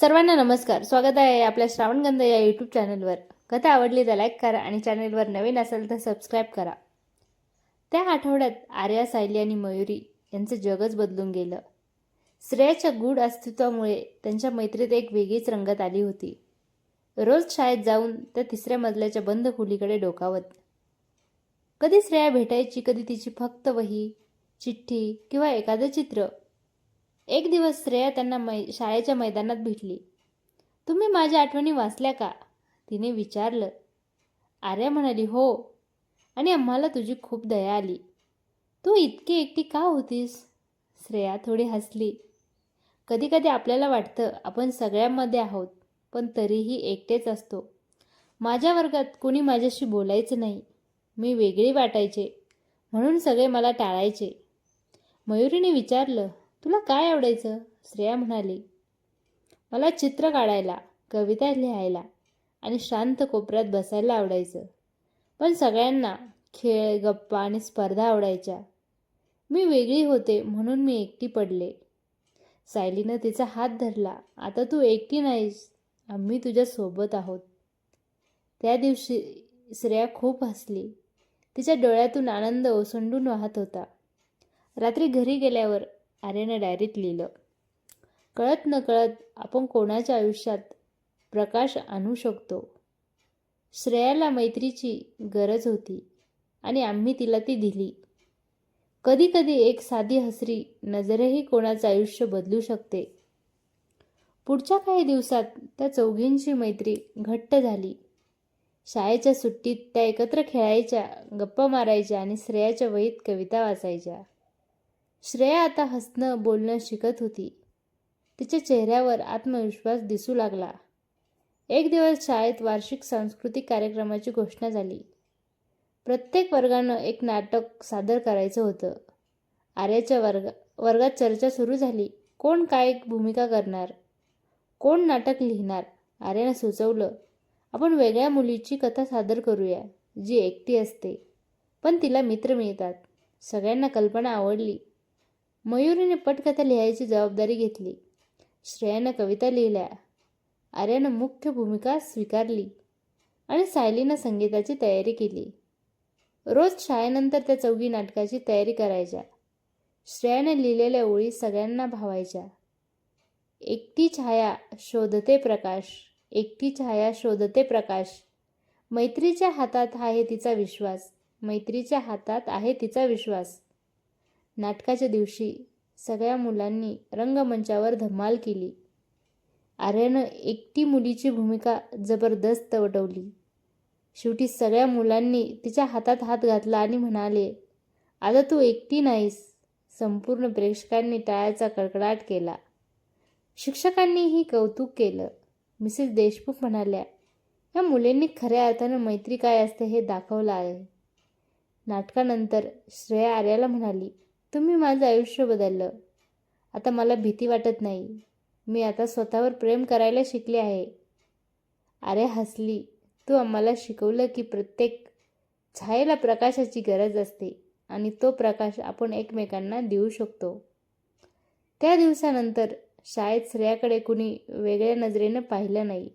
सर्वांना नमस्कार. स्वागत आहे आपल्या श्रावणगंध या यूट्यूब चॅनलवर कथा आवडली तर लाईक करा आणि चॅनलवर नवीन असेल तर सबस्क्राईब करा. त्या आठवड्यात आर्या सायली आणि मयुरी यांचं जगच बदलून गेलं. श्रेयाच्या गूढ अस्तित्वामुळे त्यांच्या मैत्रीत एक वेगळीच रंगत आली होती. रोज शाळेत जाऊन त्या तिसऱ्या मजल्याच्या बंद खोलीकडे डोकावत. कधी श्रेया भेटायची कधी तिची फक्त वही चिठ्ठी किंवा एखादं चित्र एक दिवस श्रेया त्यांना मै शाळेच्या मैदानात भेटली. तुम्ही माझ्या आठवणी वाचल्या का? तिने विचारलं. आर्या म्हणाली हो. आणि आम्हाला तुझी खूप दया आली. तू इतकी एकटी का होतीस? श्रेया थोडी हसली. कधी कधी आपल्याला वाटतं आपण सगळ्यांमध्ये आहोत पण तरीही एकटेच असतो. माझ्या वर्गात कोणी माझ्याशी बोलायचं नाही. मी वेगळी वाटायचे. म्हणून सगळे मला टाळायचे. मयुरीने विचारलं तुला काय आवडायचं? श्रेया म्हणाली. मला चित्र काढायला कविता लिहायला आणि शांत कोपऱ्यात बसायला आवडायचं. पण सगळ्यांना खेळ गप्पा आणि स्पर्धा आवडायच्या. मी वेगळी होते म्हणून मी एकटी पडले. सायलीनं तिचा हात धरला. आता तू एकटी नाहीस. आम्ही तुझ्या सोबत आहोत. त्या दिवशी श्रेया खूप हसली. तिच्या डोळ्यातून आनंद ओसंडून वाहत होता. रात्री घरी गेल्यावर आर्यानं डायरीत लिहिलं. कळत न कळत आपण कोणाच्या आयुष्यात प्रकाश आणू शकतो? श्रेयाला मैत्रीची गरज होती आणि आम्ही तिला ती दिली. कधीकधी एक साधी हसरी नजरही कोणाचं आयुष्य बदलू शकते. पुढच्या काही दिवसात त्या चौघींची मैत्री घट्ट झाली. शाळेच्या सुट्टीत त्या एकत्र खेळायच्या गप्पा मारायच्या आणि श्रेयाच्या वहीत कविता वाचायच्या. श्रेया आता हसणं बोलणं शिकत होती. तिच्या चेहऱ्यावर आत्मविश्वास दिसू लागला. एक दिवस शाळेत वार्षिक सांस्कृतिक कार्यक्रमाची घोषणा झाली. प्रत्येक वर्गानं एक नाटक सादर करायचं होतं. आर्याच्या वर्ग वर्गात चर्चा सुरू झाली. कोण काय भूमिका करणार? कोण नाटक लिहिणार? आर्यानं सुचवलं आपण वेगळ्या मुलीची कथा सादर करूया जी एकटी असते. पण तिला मित्र मिळतात. सगळ्यांना कल्पना आवडली. मयुरीने पटकथा लिहायची जबाबदारी घेतली. श्रेयानं कविता लिहिल्या. आर्यानं मुख्य भूमिका स्वीकारली आणि सायलीनं संगीताची तयारी केली. रोज शाळेनंतर त्या चौघी नाटकाची तयारी करायच्या. श्रेयाने लिहिलेल्या ओळी सगळ्यांना भावायच्या. एकटी छाया शोधते प्रकाश एकटी छाया शोधते प्रकाश. मैत्रीच्या हातात आहे तिचा विश्वास मैत्रीच्या हातात आहे तिचा विश्वास. नाटकाच्या दिवशी सगळ्या मुलांनी रंगमंचावर धमाल केली. आर्यानं एकटी मुलीची भूमिका जबरदस्त वटवली. शेवटी सगळ्या मुलांनी तिच्या हातात हात घातला आणि म्हणाले आता तू एकटी नाहीस. संपूर्ण प्रेक्षकांनी टाळ्याचा कडकडाट केला. शिक्षकांनीही कौतुक केलं. मिसेस देशमुख म्हणाल्या या मुलींनी खऱ्या अर्थानं मैत्री काय असते हे दाखवलं आहे. नाटकानंतर श्रेया आर्याला म्हणाली तुम्ही माझं आयुष्य बदललं. आता मला भीती वाटत नाही. मी आता स्वतःवर प्रेम करायला शिकले आहे. अरे हसली. तू आम्हाला शिकवलं की प्रत्येक छायेला प्रकाशाची गरज असते आणि तो प्रकाश आपण एकमेकांना देऊ शकतो. त्या दिवसानंतर शाळेत श्रेयाकडे कुणी वेगळ्या नजरेनं पाहिलं नाही.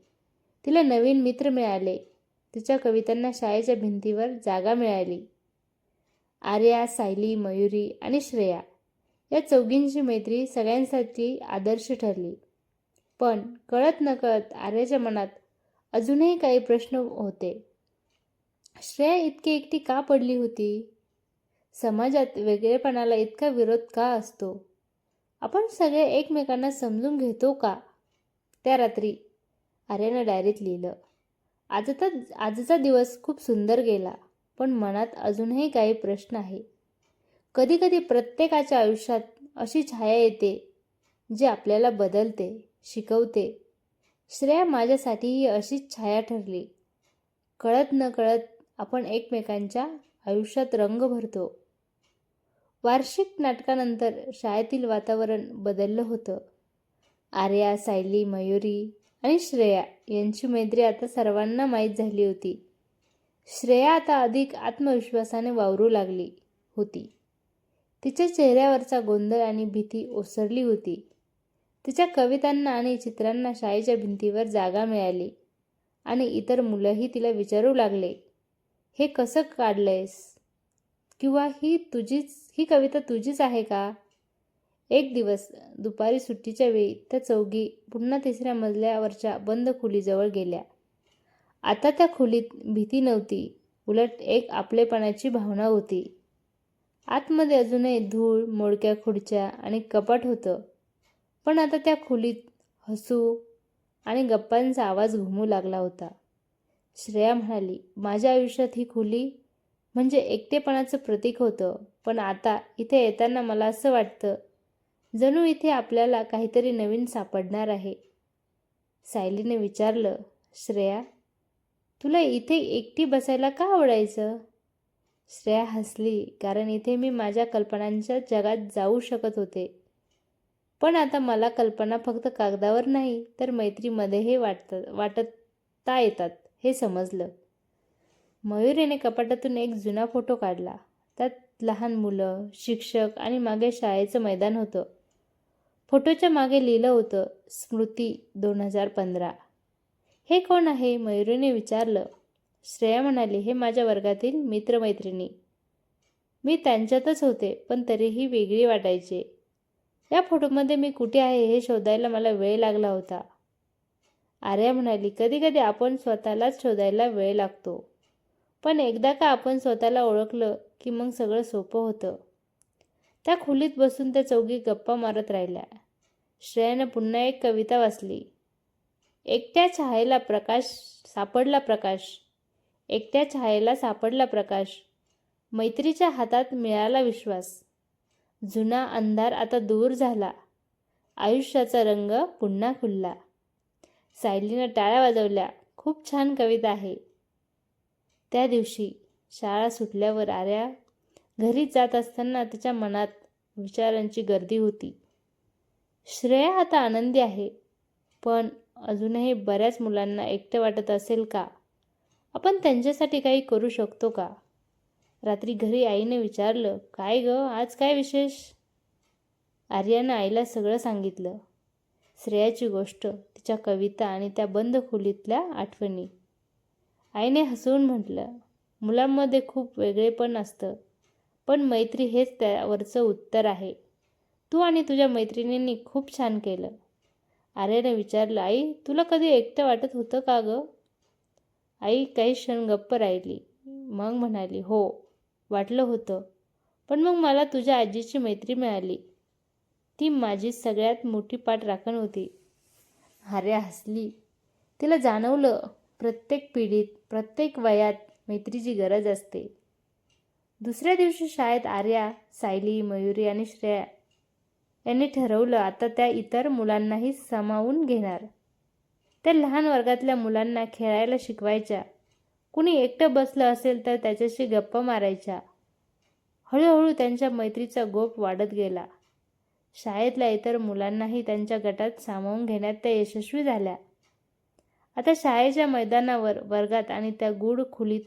तिला नवीन मित्र मिळाले. तिच्या कवितांना शाळेच्या भिंतीवर जागा मिळाली. आर्या सायली मयुरी आणि श्रेया या चौघींची मैत्री सगळ्यांसाठी आदर्श ठरली. पण कळत नकळत आर्याच्या मनात अजूनही काही प्रश्न होते. श्रेया इतकी एकटी का पडली होती? समाजात वेगळेपणाला इतका विरोध का असतो? आपण सगळे एकमेकांना समजून घेतो का? त्या रात्री आर्यानं डायरीत लिहिलं. आजचा आजचा दिवस खूप सुंदर गेला. पण मनात अजूनही काही प्रश्न आहे. कधीकधी प्रत्येकाच्या आयुष्यात अशी छाया येते जी आपल्याला बदलते शिकवते. श्रेया माझ्यासाठी ही अशीच छाया ठरली. कळत न कळत आपण एकमेकांच्या आयुष्यात रंग भरतो. वार्षिक नाटकानंतर शाळेतील वातावरण बदललं होतं. आर्या सायली मयुरी आणि श्रेया यांची मैत्री आता सर्वांना माहीत झाली होती. श्रेया आता अधिक आत्मविश्वासाने वावरू लागली होती. तिच्या चेहऱ्यावरचा गोंधळ आणि भीती ओसरली होती. तिच्या कवितांना आणि चित्रांना शाळेच्या भिंतीवर जागा मिळाली आणि इतर मुलंही तिला विचारू लागले हे कसं काढलंयस? किंवा ही तुझीच ही कविता तुझीच आहे का? एक दिवस दुपारी सुट्टीच्या वेळी त्या चौघी पुन्हा तिसऱ्या मजल्यावरच्या बंद खोलीजवळ गेल्या. आता त्या खोलीत भीती नव्हती. उलट एक आपलेपणाची भावना होती. आतमध्ये अजूनही धूळ मोडक्या खुर्च्या आणि कपाट होतं. पण आता त्या खोलीत हसू आणि गप्पांचा आवाज घुमू लागला होता. श्रेया म्हणाली माझ्या आयुष्यात ही खोली म्हणजे एकटेपणाचं प्रतीक होतं. पण आता इथे येताना मला असं वाटतं जणू इथे आपल्याला काहीतरी नवीन सापडणार आहे. सायलीने विचारलं श्रेया तुला इथे एकटी बसायला का आवडायचं? श्रेया हसली कारण इथे मी माझ्या कल्पनांच्या जगात जाऊ शकत होते. पण आता मला कल्पना फक्त कागदावर नाही तर मैत्रीमध्येही वाटत वाटता येतात हे समजलं. मयुरीने कपाटातून एक जुना फोटो काढला. त्यात लहान मुलं शिक्षक आणि मागे शाळेचं मैदान होतं. फोटोच्या मागे लिहिलं होतं स्मृती दोन हजार पंधरा. हे कोण आहे? मयुरीने विचारलं. श्रेया म्हणाली हे माझ्या वर्गातील मित्रमैत्रिणी. मी त्यांच्यातच होते पण तरीही वेगळी वाटायचे. या फोटोमध्ये मी कुठे आहे हे शोधायला मला वेळ लागला होता. आर्या म्हणाली कधीकधी आपण स्वतःलाच शोधायला वेळ लागतो. पण एकदा का आपण स्वतःला ओळखलं की मग सगळं सोपं होतं. त्या खोलीत बसून त्या चौघी गप्पा मारत राहिल्या. श्रेयानं पुन्हा एक कविता वाचली. एकट्या छायेला प्रकाश सापडला प्रकाश. एकट्या छायेला सापडला प्रकाश. मैत्रीच्या हातात मिळाला विश्वास. जुना अंधार आता दूर झाला. आयुष्याचा रंग पुन्हा खुलला. सायलीनं टाळ्या वाजवल्या. खूप छान कविता आहे. त्या दिवशी शाळा सुटल्यावर आर्या घरी जात असताना तिच्या मनात विचारांची गर्दी होती. श्रेया आता आनंदी आहे पण अजूनही बऱ्याच मुलांना एकटं वाटत असेल का? आपण त्यांच्यासाठी काही करू शकतो का? रात्री घरी आईने विचारलं काय ग आज काय विशेष? आर्यानं आईला सगळं सांगितलं. श्रेयाची गोष्ट तिच्या कविता आणि त्या बंद खोलीतल्या आठवणी. आईने हसवून म्हटलं मुलांमध्ये खूप वेगळेपण असतं पण मैत्री हेच त्यावरचं उत्तर आहे. तू आणि तुझ्या मैत्रिणींनी खूप छान केलं. आर्याने विचारलं आई तुला कधी एकटं वाटत होतं का गं? आई काही क्षण गप्प राहिली. मग म्हणाली हो वाटलं होतं. पण मग मला तुझ्या आजीची मैत्री मिळाली. ती माझी सगळ्यात मोठी पाठ राखण होती. आर्या हसली. तिला जाणवलं प्रत्येक पिढीत प्रत्येक वयात मैत्रीची गरज असते. दुसऱ्या दिवशी शाळेत आर्या सायली मयुरी आणि श्रेया यांनी ठरवलं आता त्या इतर मुलांनाही सामावून घेणार. त्या लहान वर्गातल्या मुलांना खेळायला शिकवायच्या. कुणी एकटं बसलं असेल तर त्याच्याशी गप्पा मारायच्या. हळूहळू त्यांच्या मैत्रीचा गोप वाढत गेला. शाळेतल्या इतर मुलांनाही त्यांच्या गटात सामावून घेण्यात त्या यशस्वी झाल्या. आता शाळेच्या मैदानावर वर्गात आणि त्या गूढ खोलीत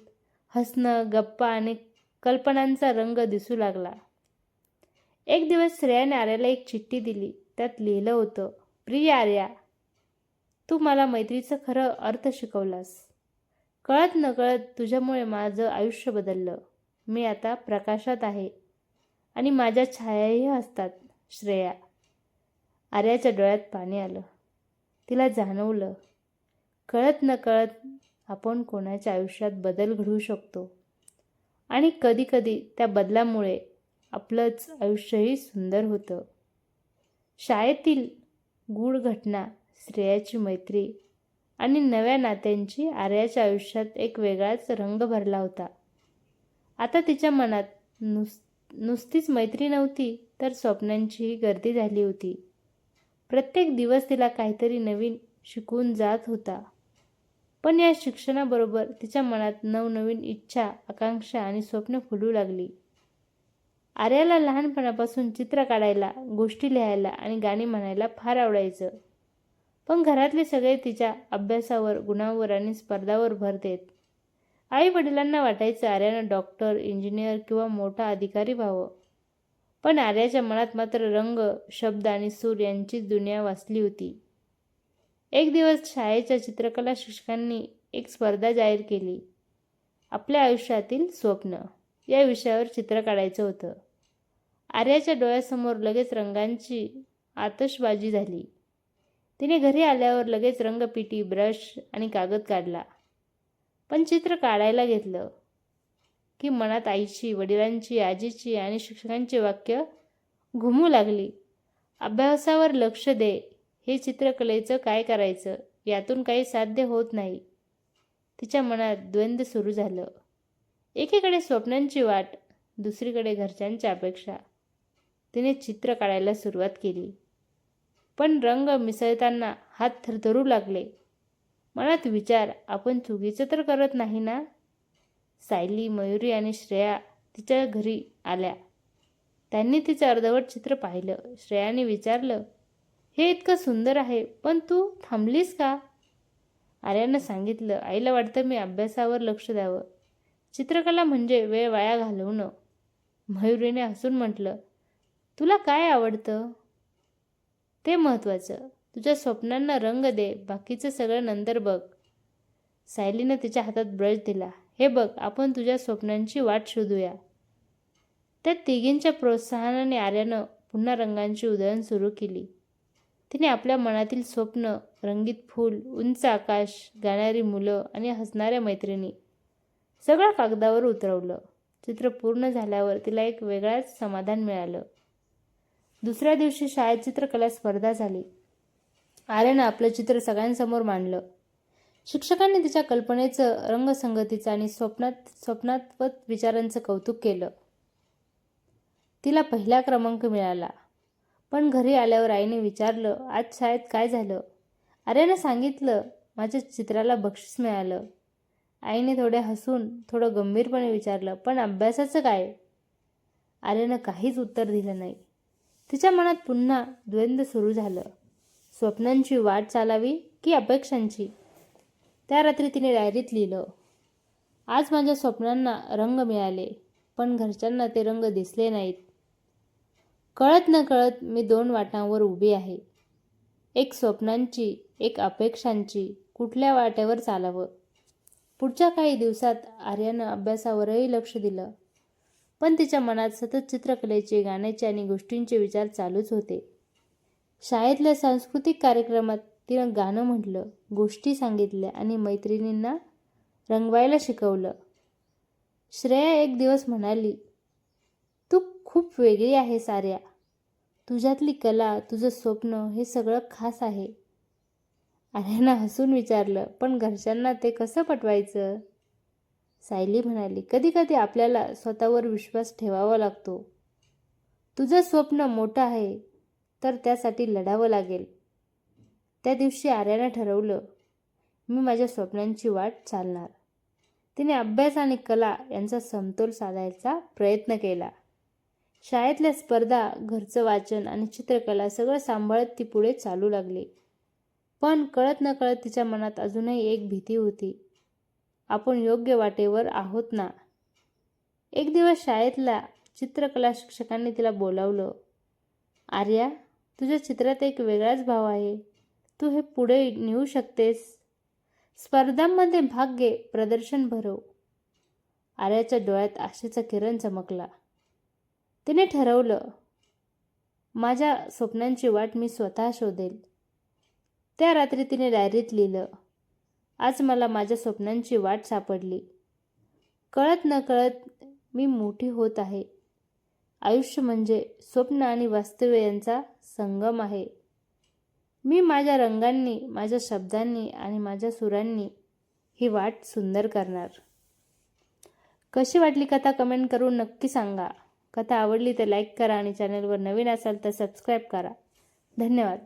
हसणं गप्पा आणि कल्पनांचा रंग दिसू लागला. एक दिवस श्रेयाने आर्याला एक चिठ्ठी दिली. त्यात लिहिलं होतं प्रिय आर्या तू मला मैत्रीचं खरं अर्थ शिकवलास. कळत नकळत तुझ्यामुळे माझं आयुष्य बदललं. मी आता प्रकाशात आहे आणि माझ्या छायाही असतात श्रेया. आर्याच्या डोळ्यात पाणी आलं. तिला जाणवलं. कळत नकळत आपण कोणाच्या आयुष्यात बदल घडवू शकतो आणि कधीकधी त्या बदलामुळे आपलंच आयुष्यही सुंदर होतं. शाळेतील गूढ घटना श्रेयाची मैत्री आणि नव्या नात्यांची आर्याच्या आयुष्यात एक वेगळाच रंग भरला होता. आता तिच्या मनात नुस नुसतीच मैत्री नव्हती तर स्वप्नांचीही गर्दी झाली होती. प्रत्येक दिवस तिला काहीतरी नवीन शिकून जात होता. पण या शिक्षणाबरोबर तिच्या मनात नवनवीन इच्छा आकांक्षा आणि स्वप्न फुलू लागली. आर्याला लहानपणापासून चित्र काढायला गोष्टी लिहायला आणि गाणी म्हणायला फार आवडायचं. पण घरातले सगळे तिच्या अभ्यासावर गुणांवर आणि स्पर्धावर भर देत. आई वडिलांना वाटायचं आर्यानं डॉक्टर इंजिनियर किंवा मोठा अधिकारी व्हावं. पण आर्याच्या मनात मात्र रंग शब्द आणि सूर यांचीच दुनिया वाचली होती. एक दिवस शाळेच्या चित्रकला शिक्षकांनी एक स्पर्धा जाहीर केली. आपल्या आयुष्यातील स्वप्न या विषयावर चित्र काढायचं होतं. आर्याच्या डोळ्यासमोर लगेच रंगांची आतषबाजी झाली. तिने घरी आल्यावर लगेच रंगपिटी ब्रश आणि कागद काढला. पण चित्र काढायला घेतलं की मनात आईची वडिलांची आजीची आणि शिक्षकांची वाक्य घुमू लागली. अभ्यासावर लक्ष दे हे चित्रकलेचं काय करायचं? यातून काही साध्य होत नाही. तिच्या मनात द्वंद्व सुरू झालं. एकीकडे स्वप्नांची वाट दुसरीकडे घरच्यांच्या अपेक्षा. तिने चित्र काढायला सुरुवात केली. पण रंग मिसळताना हात थरथरू लागले. मनात विचार आपण चुकीचं तर करत नाही ना? सायली मयुरी आणि श्रेया तिच्या घरी आल्या. त्यांनी तिचं अर्धवट चित्र पाहिलं. श्रेयाने विचारलं हे इतकं सुंदर आहे पण तू थांबलीस का? आर्यानं सांगितलं आईला वाटतं मी अभ्यासावर लक्ष द्यावं. चित्रकला म्हणजे वेळ वाया घालवणं. मयुरीने हसून म्हटलं तुला काय आवडतं? ते महत्त्वाचं. तुझ्या स्वप्नांना रंग दे. बाकीचं सगळं नंतर बघ. सायलीनं तिच्या हातात ब्रश दिला. हे बघ आपण तुझ्या स्वप्नांची वाट शोधूया. त्या तिघींच्या प्रोत्साहनाने आर्यानं पुन्हा रंगांची उधळण सुरू केली. तिने आपल्या मनातील स्वप्न रंगीत फूल उंच आकाश गाणारी मुलं आणि हसणाऱ्या मैत्रिणी सगळं कागदावर उतरवलं. चित्र पूर्ण झाल्यावर तिला एक वेगळाच समाधान मिळालं. दुसऱ्या दिवशी शाळेत चित्रकला स्पर्धा झाली. आर्यानं आपलं चित्र सगळ्यांसमोर मांडलं. शिक्षकांनी तिच्या कल्पनेचं रंगसंगतीचं आणि स्वप्नात स्वप्नात्वत विचारांचं कौतुक केलं. तिला पहिला क्रमांक मिळाला. पण घरी आल्यावर आईने विचारलं आज शाळेत काय झालं? आर्यानं सांगितलं माझ्या चित्राला बक्षीस मिळालं. आईने थोडे हसून थोडं गंभीरपणे विचारलं पण अभ्यासाचं काय? आर्यानं काहीच उत्तर दिलं नाही. तिच्या मनात पुन्हा द्वंद्व सुरू झालं. स्वप्नांची वाट चालावी की अपेक्षांची? त्या रात्री तिने डायरीत लिहिलं आज माझ्या स्वप्नांना रंग मिळाले पण घरच्यांना ते रंग दिसले नाहीत. कळत न कळत मी दोन वाटांवर उभी आहे. एक स्वप्नांची एक अपेक्षांची कुठल्या वाट्यावर चालावं? पुढच्या काही दिवसात आर्यानं अभ्यासावरही लक्ष दिलं. पण तिच्या मनात सतत चित्रकलेचे गाण्याचे आणि गोष्टींचे विचार चालूच होते. शाळेतल्या सांस्कृतिक कार्यक्रमात तिनं गाणं म्हटलं गोष्टी सांगितल्या आणि मैत्रिणींना रंगवायला शिकवलं. श्रेया एक दिवस म्हणाली तू खूप वेगळी आहे साऱ्या. तुझ्यातली कला तुझं स्वप्न हे सगळं खास आहे. आर्यानं हसून विचारलं पण घरच्यांना ते कसं पटवायचं? सायली म्हणाली कधी कधी आपल्याला स्वतःवर विश्वास ठेवावा लागतो. तुझं स्वप्न मोठं आहे तर त्यासाठी लढावं लागेल. त्या दिवशी आर्यानं ठरवलं मी माझ्या स्वप्नांची वाट चालणार. तिने अभ्यास आणि कला यांचा समतोल साधायचा प्रयत्न केला. शाळेतल्या स्पर्धा घरचं वाचन आणि चित्रकला सगळं सांभाळत ती पुढे चालू लागली. पण कळत न कळत तिच्या मनात अजूनही एक भीती होती. आपण योग्य वाटेवर आहोत ना? एक दिवस शाळेतल्या चित्रकला शिक्षकांनी तिला बोलावलं. आर्या तुझ्या चित्रात एक वेगळाच भाव आहे. तू हे पुढे नेऊ शकतेस. स्पर्धांमध्ये भाग घे प्रदर्शन भरव. आर्याच्या डोळ्यात आशेचा किरण चमकला. तिने ठरवलं माझ्या स्वप्नांची वाट मी स्वतः शोधेल. त्या रात्री तिने डायरीत लिहिलं आज मला माझ्या स्वप्नांची वाट सापडली. कळत न कळत मी मोठी होत आहे. आयुष्य म्हणजे स्वप्न आणि वास्तव्य यांचा संगम आहे. मी माझ्या रंगांनी माझ्या शब्दांनी आणि माझ्या सुरांनी ही वाट सुंदर करणार. कशी वाटली कथा कमेंट करून नक्की सांगा. कथा आवडली तर लाईक करा आणि चॅनलवर नवीन असाल तर सबस्क्राईब करा. धन्यवाद.